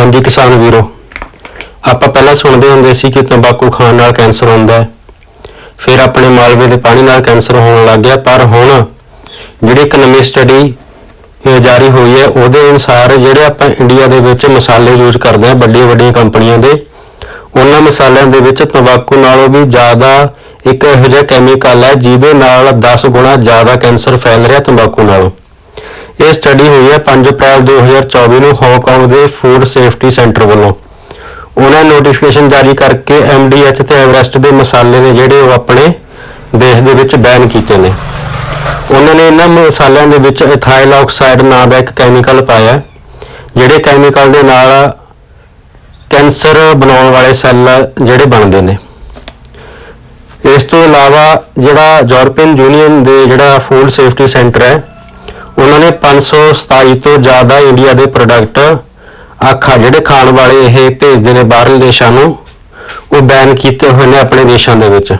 ਹਾਂਜੀ ਕਿਸਾਨ ਵੀਰੋ, ਆਪਾਂ ਪਹਿਲਾਂ ਸੁਣਦੇ ਹੁੰਦੇ ਸੀ ਕਿ ਤੰਬਾਕੂ ਖਾਣ ਨਾਲ ਕੈਂਸਰ ਹੁੰਦਾ ਹੈ। ਫਿਰ ਆਪਣੇ ਮਾਲਵੇ ਦੇ ਪਾਣੀ ਨਾਲ ਕੈਂਸਰ ਹੋਣ ਲੱਗ ਗਿਆ, ਪਰ ਹੁਣ ਜਿਹੜੀ ਇੱਕ ਨਵੀਂ ਸਟੱਡੀ ਜਾਰੀ ਹੋਈ ਹੈ, ਉਹਦੇ ਅਨੁਸਾਰ ਜਿਹੜੇ ਆਪਾਂ ਇੰਡੀਆ ਦੇ ਵਿੱਚ ਮਸਾਲੇ ਯੂਜ਼ ਕਰਦੇ ਹਾਂ, ਵੱਡੀਆਂ ਵੱਡੀਆਂ ਕੰਪਨੀਆਂ ਦੇ, ਉਹਨਾਂ ਮਸਾਲਿਆਂ ਦੇ ਵਿੱਚ ਤੰਬਾਕੂ ਨਾਲੋਂ ਵੀ ਜ਼ਿਆਦਾ ਇੱਕ ਇਹੋ ਜਿਹਾ ਕੈਮੀਕਲ ਹੈ ਜਿਹਦੇ ਨਾਲ 10 ਗੁਣਾ ਜ਼ਿਆਦਾ ਕੈਂਸਰ ਫੈਲ ਰਿਹਾ ਤੰਬਾਕੂ ਨਾਲੋਂ। ਇਹ ਸਟੱਡੀ ਹੋਈ ਹੈ 5 ਅਪ੍ਰੈਲ 2024 ਨੂੰ ਹਾਂਗਕਾਂਗ ਦੇ ਫੂਡ ਸੇਫਟੀ ਸੈਂਟਰ ਵੱਲੋਂ। ਉਹਨਾਂ ਨੋਟੀਫਿਕੇਸ਼ਨ ਜਾਰੀ ਕਰਕੇ ਐਮਡੀਐਚ ਤੇ ਐਵਰੈਸਟ ਦੇ ਮਸਾਲੇ ਨੇ ਜਿਹੜੇ ਉਹ ਆਪਣੇ ਦੇਸ਼ ਦੇ ਵਿੱਚ ਬੈਨ ਕੀਤੇ ਨੇ। ਉਹਨਾਂ ਨੇ ਇਹਨਾਂ ਮਸਾਲਿਆਂ ਦੇ ਵਿੱਚ ਇਥਾਈਲ ਆਕਸਾਈਡ ਨਾਂ ਦਾ ਇੱਕ ਕੈਮੀਕਲ ਪਾਇਆ, ਜਿਹੜੇ ਕੈਮੀਕਲ ਦੇ ਨਾਲ ਕੈਂਸਰ ਬਣਾਉਣ ਵਾਲੇ ਸੈੱਲ ਜਿਹੜੇ ਬਣਦੇ ਨੇ। ਇਸ ਤੋਂ ਇਲਾਵਾ ਜਿਹੜਾ ਯੂਰਪੀਅਨ ਯੂਨੀਅਨ ਦੇ ਜਿਹੜਾ ਫੂਡ ਸੇਫਟੀ ਸੈਂਟਰ ਹੈ ਉਹਨਾਂ ਨੇ 527 ਤੋਂ ਜ਼ਿਆਦਾ ਇੰਡੀਆ ਦੇ ਪ੍ਰੋਡਕਟ ਆਖਾ ਜਿਹੜੇ ਖਾਣ ਵਾਲੇ ਇਹ ਭੇਜਦੇ ਨੇ ਬਾਹਰਲੇ ਦੇਸ਼ਾਂ ਨੂੰ, ਉਹ ਬੈਨ ਕੀਤੇ ਹੋਏ ਨੇ ਆਪਣੇ ਦੇਸ਼ਾਂ ਦੇ ਵਿੱਚ।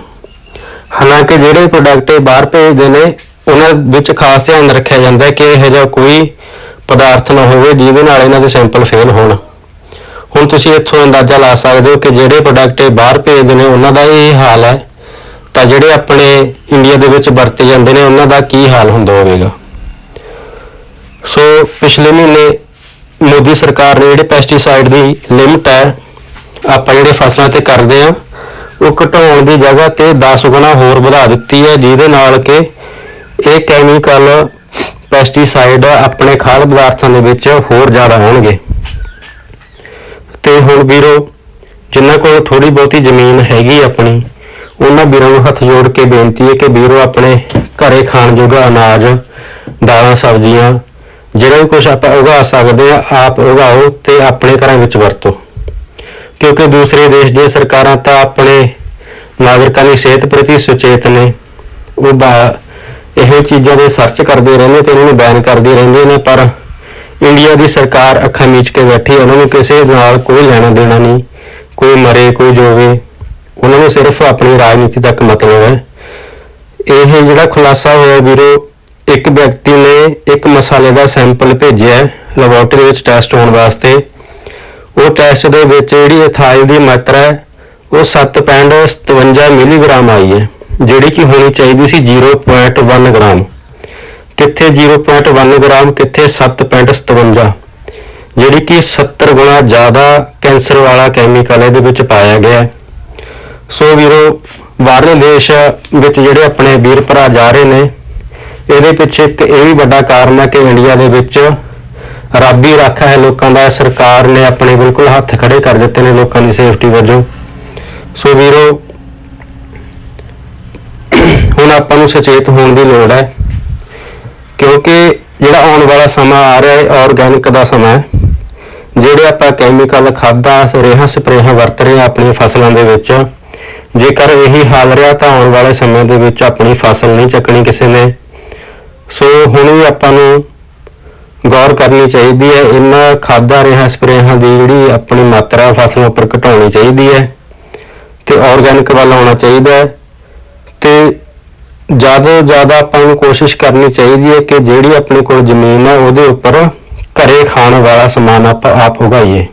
ਹਾਲਾਂਕਿ ਜਿਹੜੇ ਪ੍ਰੋਡਕਟ ਇਹ ਬਾਹਰ ਭੇਜਦੇ ਨੇ, ਉਹਨਾਂ ਵਿੱਚ ਖਾਸ ਧਿਆਨ ਰੱਖਿਆ ਜਾਂਦਾ ਹੈ ਕਿ ਇਹੋ ਜਿਹਾ ਕੋਈ ਪਦਾਰਥ ਨਾ ਹੋਵੇ ਜਿਹਦੇ ਨਾਲ ਇਹਨਾਂ ਦੇ ਸੈਂਪਲ ਫੇਲ ਹੋਣ। ਹੁਣ ਤੁਸੀਂ ਇੱਥੋਂ ਅੰਦਾਜ਼ਾ ਲਾ ਸਕਦੇ ਹੋ ਕਿ ਜਿਹੜੇ ਪ੍ਰੋਡਕਟ ਇਹ ਬਾਹਰ ਭੇਜਦੇ ਨੇ, ਉਹਨਾਂ ਦਾ ਇਹ ਹਾਲ ਹੈ। ਤਾਂ ਜਿਹੜੇ ਆਪਣੇ ਇੰਡੀਆ ਦੇ ਵਿੱਚ ਵਰਤੇ ਜਾਂਦੇ ਨੇ, ਉਹਨਾਂ ਦਾ ਕੀ ਹਾਲ ਹੁੰਦਾ ਹੋਵੇਗਾ? ਸੋ ਪਿਛਲੇ ਮਹੀਨੇ ਮੋਦੀ ਸਰਕਾਰ ਨੇ ਜਿਹੜੇ ਪੈਸਟੀਸਾਈਡ ਦੀ ਲਿਮਟ ਹੈ, ਆਪਾਂ ਜਿਹੜੇ ਫਸਲਾਂ ਤੇ ਕਰਦੇ ਆ ਉਹ ਘਟਾਉਣ ਦੀ ਜਗ੍ਹਾ ਤੇ 10 ਗੁਣਾ ਹੋਰ ਵਧਾ ਦਿੱਤੀ ਹੈ, ਜਿਹਦੇ ਨਾਲ ਕਿ ਇਹ ਕੈਮੀਕਲ ਪੈਸਟੀਸਾਈਡ ਆਪਣੇ ਖਾਦ ਪਦਾਰਥਾਂ ਦੇ ਵਿੱਚ ਹੋਰ ਜ਼ਿਆਦਾ ਹੋਣਗੇ। ਤੇ ਹੁਣ ਵੀਰੋ ਜਿਨ੍ਹਾਂ ਕੋਲ ਥੋੜੀ ਬਹੁਤੀ ਜ਼ਮੀਨ ਹੈਗੀ ਆਪਣੀ, ਉਹਨਾਂ ਵੀਰਾਂ ਨੂੰ ਹੱਥ ਜੋੜ ਕੇ ਬੇਨਤੀ ਹੈ ਕਿ ਵੀਰੋ ਆਪਣੇ ਘਰੇ ਖਾਣ ਜੋਗਾ ਅਨਾਜ, ਦਾਲਾਂ, ਸਬਜ਼ੀਆਂ ਜਿਹੜਾ ਵੀ ਕੁਝ ਆਪਾਂ ਉਗਾ ਸਕਦੇ ਆ ਆਪ ਉਗਾਓ ਤੇ ਆਪਣੇ ਘਰਾਂ ਵਿੱਚ ਵਰਤੋ। ਕਿਉਂਕਿ ਦੂਸਰੇ ਦੇਸ਼ ਦੀਆਂ ਸਰਕਾਰਾਂ ਤਾਂ ਆਪਣੇ ਨਾਗਰਿਕਾਂ ਦੀ ਸਿਹਤ ਪ੍ਰਤੀ ਸੁਚੇਤ ਨੇ। ਉਹ ਬਾ- ਇਹੋ ਚੀਜ਼ਾਂ ਦੇ ਸਰਚ ਕਰਦੇ ਰਹਿੰਦੇ ਤੇ ਉਹਨਾਂ ਨੂੰ ਬੈਨ ਕਰਦੇ ਰਹਿੰਦੇ ਨੇ ਪਰ ਇੰਡੀਆ ਦੀ ਸਰਕਾਰ ਅੱਖਾਂ ਮੀਚ ਕੇ ਬੈਠੀ ਹੈ, ਉਹਨਾਂ ਨੂੰ ਕਿਸੇ ਨਾਲ ਕੋਈ ਲੈਣਾ ਦੇਣਾ ਨਹੀਂ ਕੋਈ ਮਰੇ ਕੋਈ ਜੋਵੇ ਉਹਨਾਂ ਨੂੰ ਸਿਰਫ ਆਪਣੀ ਰਾਜਨੀਤੀ ਤੱਕ ਮਤਲਬ ਹੈ। ਇਹ ਜਿਹੜਾ ਖੁਲਾਸਾ ਹੋਇਆ ਵੀਰੋ ਇੱਕ ਵਿਅਕਤੀ ਨੇ ਇੱਕ ਮਸਾਲੇ ਦਾ ਸੈਂਪਲ ਭੇਜਿਆ ਹੈ, ਲੈਬੋਰੇਟਰੀ ਵਿੱਚ ਟੈਸਟ ਹੋਣ ਵਾਸਤੇ। ਉਹ ਟੈਸਟ ਦੇ ਵਿੱਚ ਜਿਹੜੀ ਇਥਾਈਲ ਦੀ ਮਾਤਰਾ ਹੈ, ਉਹ 7.57 ਮਿਲੀਗ੍ਰਾਮ ਆਈ ਹੈ, ਜਿਹੜੀ ਕਿ ਹੋਣੀ ਚਾਹੀਦੀ ਸੀ 0.1 ਗ੍ਰਾਮ। ਕਿੱਥੇ 0.1 ਗ੍ਰਾਮ, ਕਿੱਥੇ 7.57 ਜਿਹੜੀ ਕਿ 70 ਗੁਣਾ ਜ਼ਿਆਦਾ ਕੈਂਸਰ ਵਾਲਾ ਕੈਮੀਕਲ ਇਹਦੇ ਵਿੱਚ ਪਾਇਆ ਗਿਆ ਸੋ ਵੀਰੋ, ਬਾਹਰਲੇ ਦੇਸ਼ ਵਿੱਚ ਜਿਹੜੇ ਆਪਣੇ ਵੀਰ ਭਰਾ ਜਾ ਰਹੇ ਨੇ ਇਹਦੇ ਪਿੱਛੇ ਇੱਕ ਇਹ ਵੀ ਵੱਡਾ ਕਾਰਨ ਹੈ ਕਿ ਇੰਡੀਆ ਦੇ ਵਿੱਚ ਰੱਬੀ ਰੱਖਾ ਹੈ, ਲੋਕਾਂ ਦਾ, ਸਰਕਾਰ ਨੇ ਆਪਣੇ ਬਿਲਕੁਲ ਹੱਥ ਖੜੇ ਕਰ ਦਿੱਤੇ ਨੇ ਲੋਕਾਂ ਦੀ ਸੇਫਟੀ ਵਜੋਂ। ਸੋ ਵੀਰੋ, ਹੁਣ ਆਪਾਂ ਨੂੰ ਸੁਚੇਤ ਹੋਣ ਦੀ ਲੋੜ ਹੈ, ਕਿਉਂਕਿ ਜਿਹੜਾ ਆਉਣ ਵਾਲਾ ਸਮਾਂ ਆ ਰਿਹਾ ਹੈ ਆਰਗੈਨਿਕ ਦਾ ਸਮਾਂ ਹੈ, ਜਿਹੜੇ ਆਪਾਂ ਕੈਮੀਕਲ ਖਾਦਾਂ ਰੇਹਾਂ ਸਪਰੇਹਾਂ ਵਰਤ ਰਹੇ ਹਾਂ ਆਪਣੀਆਂ ਫਸਲਾਂ ਦੇ ਵਿੱਚ, ਜੇਕਰ ਇਹੀ ਹਾਲ ਰਿਹਾ ਤਾਂ ਆਉਣ ਵਾਲੇ ਸਮੇਂ ਦੇ ਵਿੱਚ ਆਪਣੀ ਫਸਲ ਨਹੀਂ ਚੱਕਣੀ ਕਿਸੇ ਨੇ। ਸੋ ਹੁਣ ਵੀ ਆਪਾਂ ਨੂੰ ਗੌਰ ਕਰਨੀ ਚਾਹੀਦੀ ਹੈ, ਇਹਨਾਂ ਖਾਦਾਂ ਰੇਹਾਂ ਸਪਰੇਹਾਂ ਦੀ ਜਿਹੜੀ ਆਪਣੀ ਮਾਤਰਾ ਫਸਲਾਂ ਉੱਪਰ ਘਟਾਉਣੀ ਚਾਹੀਦੀ ਹੈ ਤੇ ਆਰਗੈਨਿਕ ਵੱਲ ਆਉਣਾ ਚਾਹੀਦਾ ਹੈ ਤੇ ਜ਼ਿਆਦਾ ਤੋਂ ਜ਼ਿਆਦਾ ਆਪਾਂ ਨੂੰ ਕੋਸ਼ਿਸ਼ ਕਰਨੀ ਚਾਹੀਦੀ ਹੈ ਕਿ ਜਿਹੜੀ ਆਪਣੇ ਕੋਲ ਜ਼ਮੀਨ ਹੈ, ਉਹਦੇ ਉੱਪਰ ਘਰੇ ਖਾਣ ਵਾਲਾ ਸਮਾਨ ਆਪਾਂ ਆਪ ਉਗਾਈਏ।